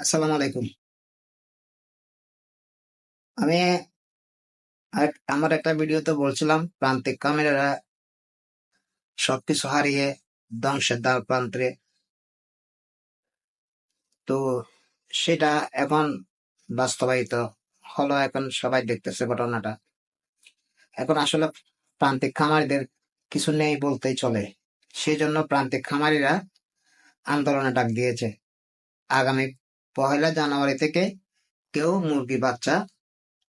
আসসালামু আলাইকুম। আমি আমার একটা ভিডিওতে বলছিলাম, প্রান্তিক কামেরারা সবকিছু হারিয়ে ধ্বংসের দ্বার প্রান্তে। তো সেটা এখন বাস্তবায়িত হলো, এখন সবাই দেখতেছে ঘটনাটা। এখন আসলে প্রান্তিক খামারিদের কিছু নেই বলতেই চলে। সেই জন্য প্রান্তিক খামারিরা আন্দোলনে ডাক দিয়েছে। আগামী পহেলা জানুয়ারি থেকে কেউ মুরগি বাচ্চা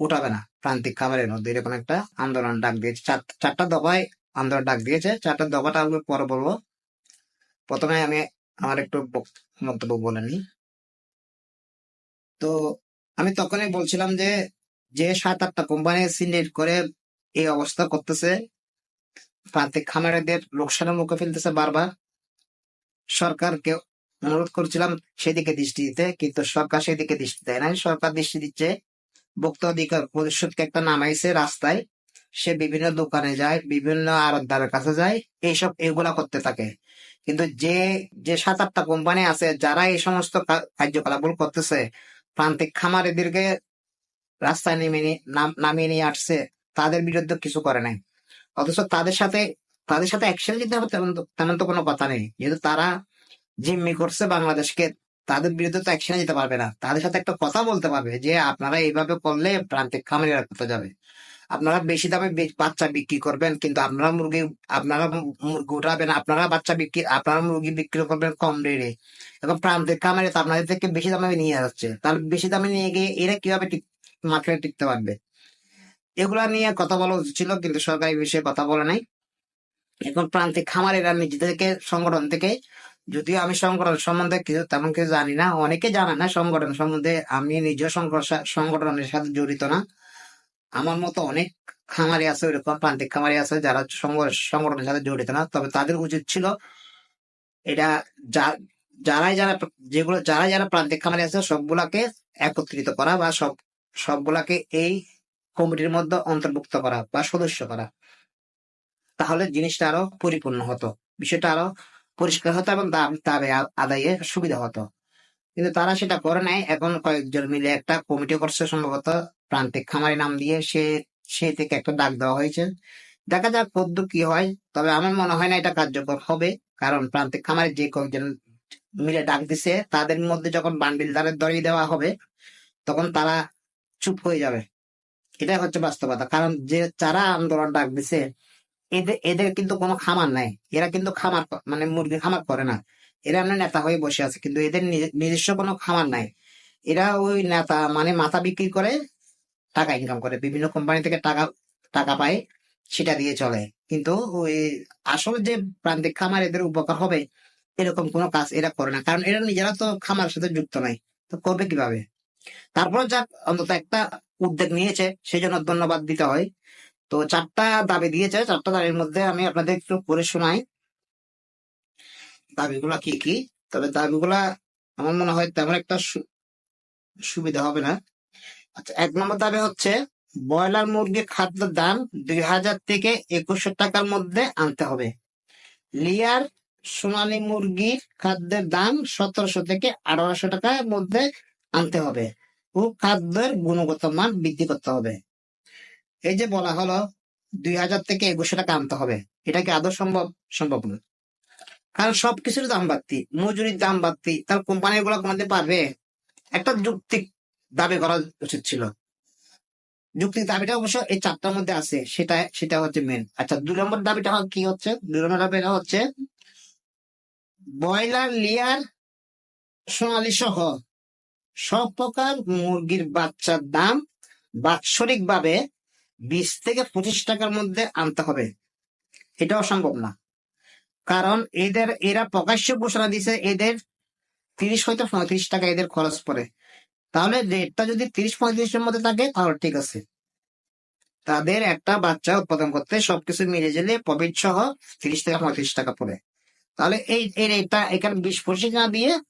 উঠাবে না। প্রান্তিক খাবারের মধ্যে এরকম একটা আন্দোলন ডাক দিয়েছে। চার- চারটা দফায় আন্দোলন ডাক দিয়েছে। চারটা দফাটা আমি পরে বলব। প্রথমে আমি আমার একটু মন্তব্য বলে নিই। তো আমি তখনই বলছিলাম যে যে সাত আটটা কোম্পানি সিন্ডিকেট করে এই অবস্থা করতেছে, প্রান্তিক খামারিদের লোকসানের মুখে ফেলতেছে বারবার। সরকারকে অনুরোধ করছিলাম সেদিকে দৃষ্টি দিতে, কিন্তু সরকার সেদিকে দৃষ্টি দেয় না সরকার দৃষ্টি দিচ্ছে, ভোক্তা অধিকার পরিষদকে একটা নামাইছে রাস্তায়। সে বিভিন্ন দোকানে যায়, বিভিন্ন আড়তদারের কাছে যায়, এইসব এগুলা করতে থাকে। কিন্তু যে যে সাত আটটা কোম্পানি আছে, যারা এই সমস্ত কার্যকলাপগুলো করতেছে, প্রান্তিক খামারিদেরকে রাস্তায় নেমে নামিয়ে নিয়ে আসছে, তাদের বিরুদ্ধে কিছু করে নাই। অথচ তাদের সাথে তাদের সাথে একসাথে যেতে হবে তেমন তো কোনো কথা নেই। যেহেতু তারা জিম্মি করছে বাংলাদেশকে, তাদের বিরুদ্ধে তো অ্যাকশনে যেতে পারবে না। তাদের সাথে একটা কথা বলতে পারবে যে, আপনারা এইভাবে করলে প্রান্তিক খামারিরা করতে যাবে? আপনারা বেশি দামে বাচ্চা বিক্রি করবেন, কিন্তু আপনারা মুরগি আপনারা মুরগি উঠাবেন, আপনারা বাচ্চা বিক্রি, আপনারা মুরগি বিক্রি করবেন কম রেটে। এবং প্রান্তিক খামারে তো আপনাদের থেকে বেশি দামে নিয়ে যাচ্ছে। তাহলে বেশি দামে নিয়ে গিয়ে এরা কীভাবে মার্কেটে টিকতে পারবে? এগুলা নিয়ে কথা বলা উচিত ছিল, কিন্তু সরকার বিষয়ে কথা বলে নাই। এখন প্রান্তিক খামারেরা নিজেদেরকে সংগঠন থেকে যদিও আমি সংগঠন সম্বন্ধে কিছু তেমন কিছু জানি না, অনেকে জানে না সংগঠন সম্বন্ধে, আমি নিজেও সংগঠনের সাথে জড়িত না। আমার মতো অনেক খামারি আছে, ওইরকম প্রান্তিক খামারি আছে যারা সংগঠনের সাথে জড়িত না। তবে তাদের উচিত ছিল এটা যারাই যারা যেগুলো যারা যারা প্রান্তিক খামারি আছে সবগুলাকে একত্রিত করা বা সব, সবগুলাকে এই কমিটির মধ্যে অন্তর্ভুক্ত করা বা সদস্য করা। তাহলে জিনিসটা আরও পরিপূর্ণ হতো। বিষয়টা আরও পরিষ্কার হতো এবং দাবে আদায়ে সুবিধা হতো। কিন্তু তারা সেটা করে নাই। এখন কয়েকজন মিলে একটা কমিটি করছে সম্ভবত, প্রান্তিক খামারি নাম দিয়ে। সে সে থেকে একটা ডাক দেওয়া হয়েছে। দেখা যাক কদ্দু কি হয়। তবে আমার মনে হয় না এটা কার্যকর হবে। কারণ প্রান্তিক খামারে যে কয়েকজন মিলে ডাক দিছে, তাদের মধ্যে যখন বান্ডিল দ্বারের দড়ি দেওয়া হবে, তখন তারা চুপ হয়ে যাবে। এটাই হচ্ছে বাস্তবতা। কারণ যে, যারা আন্দোলন ডাক দিছে এদের এদের কিন্তু কোনো খামার নাই। এরা কিন্তু খামার মানে মুরগি খামার করে না। এরা এমনি নেতা হয়ে বসে আছে, কিন্তু এদের নিজস্ব কোনো খামার নাই। এরা ওই নেতা মানে মাথা বিক্রি করে টাকা ইনকাম করে, বিভিন্ন কোম্পানি থেকে টাকা টাকা পায়, সেটা দিয়ে চলে। কিন্তু ওই আসল যে প্রান্তিক খামার এদের উপকার হবে, এরকম কোনো কাজ এরা করে না। কারণ এরা নিজেরা তো খামার সাথে যুক্ত নাই, তো করবে কীভাবে? তারপর যাক, অন্তত একটা উদ্যোগ নিয়েছে সেই জন্য ধন্যবাদ দিতে হয়। তো চারটা দাবি দিয়েছে, চারটা দাবির মধ্যে আমি আপনাদের একটু পড়ে শোনাই। দাবিগুলা কি কি? তবে দাবিগুলা আমার মনে হয় তেমন একটা সুবিধা হবে না। আচ্ছা এক নম্বর দাবি হচ্ছে, ব্রয়লার মুরগির খাদ্যের দাম দুই হাজার থেকে একুশশো টাকার মধ্যে আনতে হবে। লিয়ার সোনালী মুরগির খাদ্যের দাম সতেরোশো থেকে আঠারোশো টাকার মধ্যে আনতে হবে। ও খাদ্যের গুণগত মান বৃদ্ধি করতে হবে। এই যে বলা হলো দুই হাজার থেকে একুশশো টাকা আনতে হবে, এটা কি আদৌ সম্ভব? সম্ভব না কারণ সবকিছুর দাম বাড়তি, মজুরির দাম বাড়তি, তার কোম্পানি গুলো কমাতে পারবে। একটা যুক্তিক দাবি করা উচিত ছিল। যুক্তিক দাবিটা অবশ্য এই চারটার মধ্যে আছে, সেটা সেটা হচ্ছে মেন আচ্ছা দুই নম্বর দাবিটা কি হচ্ছে? দুই নম্বর দাবিটা হচ্ছে ব্রয়লার, লিয়ার, সোনালী সহ সব প্রকার মুরগির বাচ্চার দাম বাৎসরিক ভাবে বিশ থেকে পঁচিশ টাকার মধ্যে আনতে হবে। এটাও সম্ভব না। কারণ এদের, এরা প্রকাশ্য ঘোষণা দিছে, এদের তিরিশ হয়তো পঁয়ত্রিশ টাকা এদের খরচ পড়ে। তাহলে রেটটা যদি তিরিশ পঁয়ত্রিশের মধ্যে থাকে, তাহলে ঠিক আছে। তাদের একটা বাচ্চা উৎপাদন করতে সবকিছু মিলে জেলে প্রফিট সহ তিরিশ থেকে পঁয়ত্রিশ টাকা পড়ে। তাহলে এই এই রেটটা এখানে বিশ পঁচিশ না দিয়ে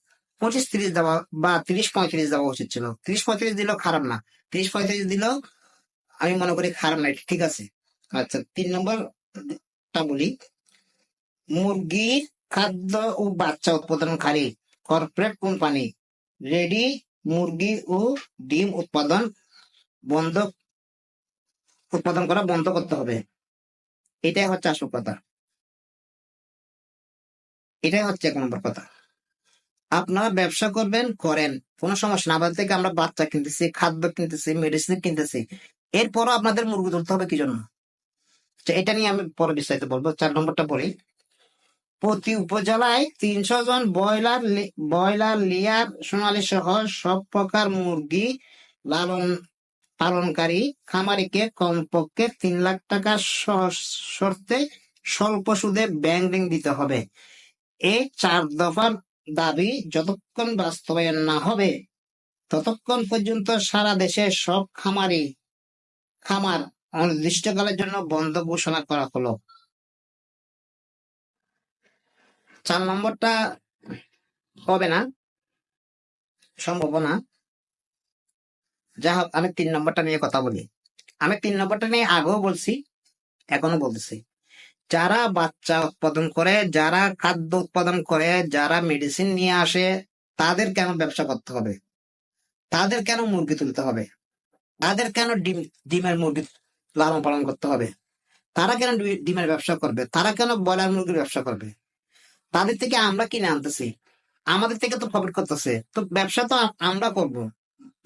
পঁচিশ তিরিশ দেওয়া বা তিরিশ পঁয়ত্রিশ দেওয়া উচিত ছিল। তিরিশ পঁয়ত্রিশ দিলেও খারাপ না। তিরিশ পঁয়ত্রিশ দিলেও আমি মনে করি খারাপ না ঠিক আছে? আচ্ছা তিন নম্বরটা বলি। মুরগির খাদ্য ও বাচ্চা উৎপাদনকারী কর্পোরেট কোম্পানি রেডি মুরগি ও ডিম উৎপাদন বন্ধ, উৎপাদন করা বন্ধ করতে হবে। এটাই হচ্ছে আসল কথা। এটাই হচ্ছে এক নম্বর কথা। আপনারা ব্যবসা করবেন, করেন, কোনো সমস্যা না। থেকে আমরা বাচ্চা কিনতেছি, খাদ্য কিনতেছি মেডিসিন কিনতেছি এরপরও আপনাদের মুরগি ধরতে হবে কি জন্য? এটা নিয়ে আমি পরে বিস্তারিত বলব। চার নম্বরটা পড়ি। প্রতি উপজেলায় তিনশো জন ব্রয়লার ব্রয়লার, লিয়ার, সোনালী সহ সব প্রকার মুরগি লালন পালনকারী খামারিকে কমপক্ষে তিন লাখ টাকা শর্তে স্বল্প সুদে ব্যাংক ঋণ দিতে হবে। এই চার দফার দাবি, যতক্ষণ বাস্তবায়ন না হবে, ততক্ষণ পর্যন্ত সারা দেশে সব খামারি খামার অনির্দিষ্টকালের জন্য বন্ধ ঘোষণা করা হলো। চার নম্বরটা হবে না সম্ভব না যা হোক আমি তিন নম্বরটা নিয়ে কথা বলি। আমি তিন নম্বরটা নিয়ে আগেও বলছি এখনও বলতেছি। যারা বাচ্চা উৎপাদন করে, যারা খাদ্য উৎপাদন করে, যারা মেডিসিন নিয়ে আসে, তাদের কেন ব্যবসা করতে হবে? তাদের কেন মুরগি তুলতে হবে? তাদের কেন ডিম, ডিমের মুরগি লালন পালন করতে হবে? তারা কেন ডিমের ব্যবসা করবে? তারা কেন ব্রয়লার মুরগির ব্যবসা করবে? তাদের থেকে আমরা কিনে আনতেছি। আমাদের থেকে তো প্রফিট করতেছে। তো ব্যবসা তো আমরা করব।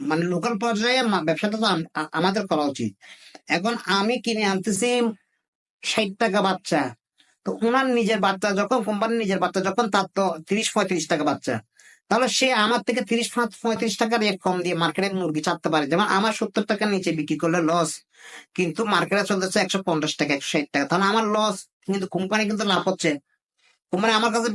মানে লোকাল পর্যায়ে ব্যবসাটা তো আমাদের করা উচিত। এখন আমি কিনে আনতেছি ষাট টাকা বাচ্চা। তো ওনার নিজের বাচ্চা যখন কোম্পানির নিজের বাচ্চা, যখন তার তো তিরিশ পঁয়ত্রিশ টাকা বাচ্চা। তাহলে সে আমার থেকে তিরিশ পঁয়ত্রিশ টাকা রেট কম দিয়ে মার্কেটে মুরগি চাপতে পারে। যেমন আমার সত্তর টাকার নিচে বিক্রি করলে লস কিন্তু মার্কেটে চলতেছে একশো পঞ্চাশ টাকা, একশো ষাট টাকা। তাহলে আমার লস কিন্তু কোম্পানি কিন্তু লাভ হচ্ছে। কোম্পানি আমার কাছে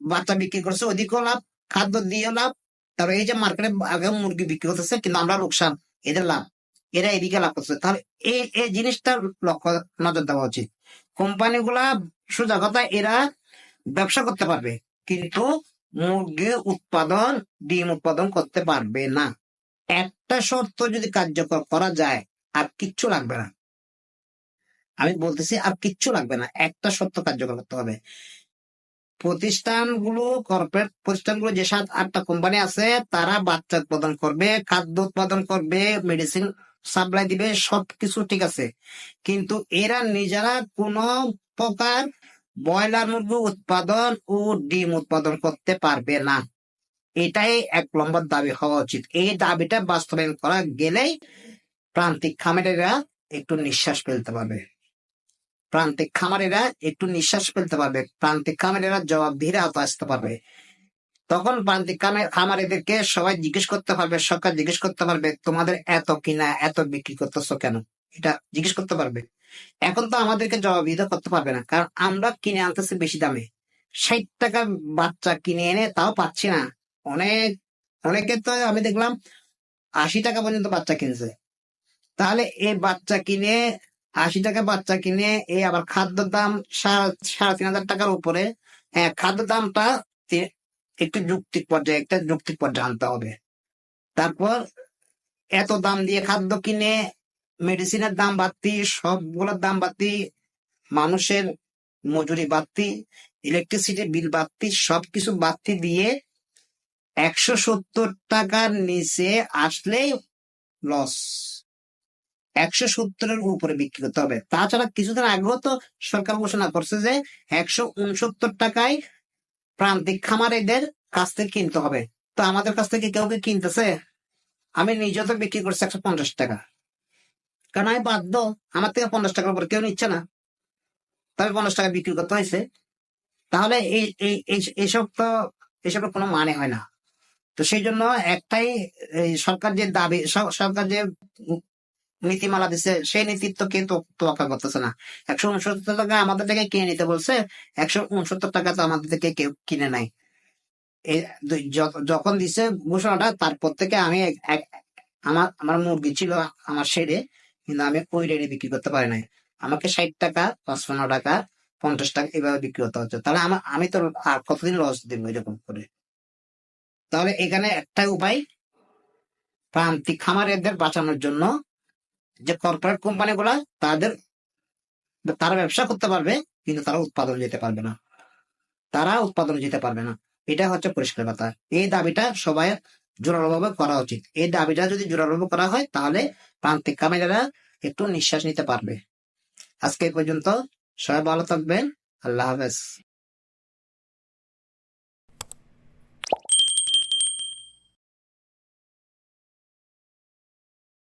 বাচ্চা বিক্রি করছে, ওদিকেও লাভ, খাদ্য দিয়েও লাভ। তারপর এই যে মার্কেটে আগে মুরগি বিক্রি করতেছে কিন্তু আমরা লোকসান, এদের লাভ, এরা এদিকে লাভ করছে। তাহলে এই এই জিনিসটা লক্ষ্য, নজর দেওয়া উচিত। কোম্পানিগুলা সোজা কথা, এরা ব্যবসা করতে পারবে, কিন্তু মুরগি উৎপাদন, ডিম উৎপাদন করতে পারবে না। একটা শর্ত যদি কার্যকর করা যায়, আর কিচ্ছু লাগবে না। আমি বলতেছি, আর কিচ্ছু লাগবে না, একটা শর্ত কার্যকর করতে হবে। প্রতিষ্ঠানগুলো কর্পোরেট প্রতিষ্ঠানগুলো যে সাত, আটটা কোম্পানি আছে, তারা বাচ্চা উৎপাদন করবে, খাদ্য উৎপাদন করবে মেডিসিন সাপ্লাই দিবে, সবকিছু ঠিক আছে। কিন্তু এরা নিজেরা কোনো প্রকার ব্রয়লার মুরগি উৎপাদন ও ডিম উৎপাদন করতে পারবে না। এটাই এক নম্বর দাবি হওয়া উচিত। এই দাবিটা বাস্তবায়ন করা গেলেই প্রান্তিক খামারেরা একটু নিঃশ্বাস ফেলতে পারবে। প্রান্তিক খামারেরা একটু নিঃশ্বাস ফেলতে পারবে। প্রান্তিক খামারেরা জবাবদিহির আওতা আসতে পারবে। তখন প্রান্তিক খামে- খামারিদেরকে সবাই জিজ্ঞেস করতে পারবে, সরকার জিজ্ঞেস করতে পারবে, তোমাদের এত কিনা, এত বিক্রি করতেছো কেন? এটা জিজ্ঞেস করতে পারবে। এখন তো আমাদেরকে জবাবদিহিতা করতে পারবে না, কারণ আমরা কিনে আনতেছি বেশি দামে। ষাট টাকা বাচ্চা কিনে এনে তাও পাচ্ছি না। অনেক, অনেকে তো আমি দেখলাম আশি টাকা পর্যন্ত বাচ্চা কিনছে। তাহলে এই বাচ্চা কিনে, আশি টাকা বাচ্চা কিনে এই আবার খাদ্য দাম সাড়ে তিন হাজার টাকার উপরে হ্যাঁ খাদ্য দামটা একটু যুক্তিক পর্যায়ে, একটা যুক্তিক পর্যায়ে আনতে হবে। তারপর এত দাম দিয়ে খাদ্য কিনে মেডিসিনের দাম বাড়তি, সবগুলোর দাম বাড়তি, মানুষের মজুরি বাড়তি ইলেকট্রিসিটি বিল বাড়তি, সবকিছু বাড়তি দিয়ে একশো সত্তর টাকার নিচে আসলেই লস একশো সত্তরের উপরে বিক্রি করতে হবে। তাছাড়া কিছুদিন আগেও তো সরকার ঘোষণা করছে যে একশো উনসত্তর টাকায় প্রান্তিক খামারিদের কাছ থেকে কিনতে হবে। তো আমাদের কাছ থেকে কেউ কি কিনতেছে? আমি নিজে তো বিক্রি করছি একশো পঞ্চাশ টাকা। কারণ আমি বাধ্য, আমার থেকে পঞ্চাশ টাকার উপরে কেউ নিচ্ছে না। তবে পঞ্চাশ টাকা বিক্রি করতে হয়েছে। তাহলে এই, এই- এই- এইসব তো, এসবের কোনো মানে হয় না। তো সেই জন্য একটাই সরকার যে দাবি সরকার যে নীতিমালা দিছে, সেই নীতির তো কেউ তোয়াক্কা করতেছে না। একশো উনসত্তর টাকা আমাদের থেকে কিনে নিতে বলছে, একশো উনসত্তর টাকা তো আমাদের থেকে কেউ কিনে নাই। যখন দিছে ঘোষণাটা, তারপর থেকে আমি আমার আমার মুরগি ছিল আমার শেডে কিন্তু আমি ওই রেটে বিক্রি করতে পারি নাই। আমাকে ষাট টাকা, পঁচপান্ন টাকা, পঞ্চাশ টাকা এভাবে বিক্রি করতে হচ্ছে। তাহলে আমার আমি তো আর কতদিন লস দিব এরকম করে? তাহলে এখানে একটাই উপায়, প্রান্তিক খামারিদের বাঁচানোর জন্য যে কর্পোরেট কোম্পানি গুলা তাদের, তারা ব্যবসা করতে পারবে, কিন্তু তারা উৎপাদন যেতে পারবে না। তারা উৎপাদন যেতে পারবে না। এটা হচ্ছে পরিষ্কার কথা। এই দাবিটা সবাই জোরালোভাবে করা উচিত। এই দাবিটা যদি জোরালোভাবে করা হয়, তাহলে প্রান্তিক কামিলারা একটু নিঃশ্বাস নিতে পারবে। আজকে পর্যন্ত সবাই ভালো থাকবেন। আল্লাহ হাফেজ।